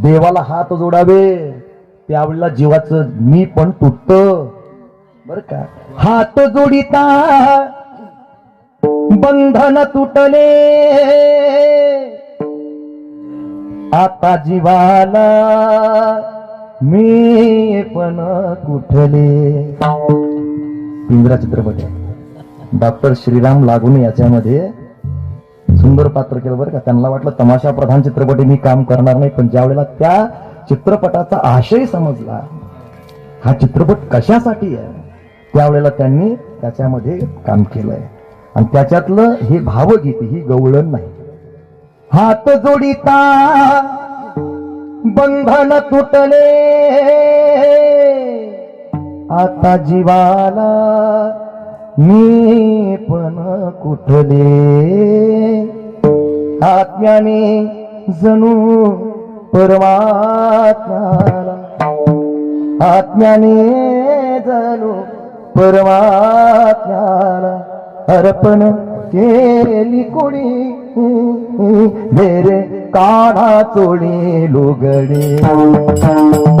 देवाला हात जोडावे त्यावेळेला जीवाचं मी पण तुटत. बर का? हात जोडिता बंधन तुटले. आता जीवाला मी पण कुठले पिंजरा चित्रपट डॉक्टर श्रीराम लागून याच्यामध्ये सुंदर पात्र केलं बरं का. त्यांना वाटलं तमाशा प्रधान चित्रपटी मी काम करणार नाही पण ज्या वेळेला त्या चित्रपटाचा आशय समजला हा चित्रपट कशासाठी आहे त्यावेळेला त्यांनी त्याच्यामध्ये काम केलंय. आणि त्याच्यातलं हे भावगीत ही गवळण नाही. हात जोडिता बंधन तुटले. आता जीवाला मी पण कुठले? आत्म्याने जणू परमात्म्याला. आत्म्याने जणू परमात्म्याला. अर्पण केली कोणी? मेरे काढा चोळी लुगडे. काढा.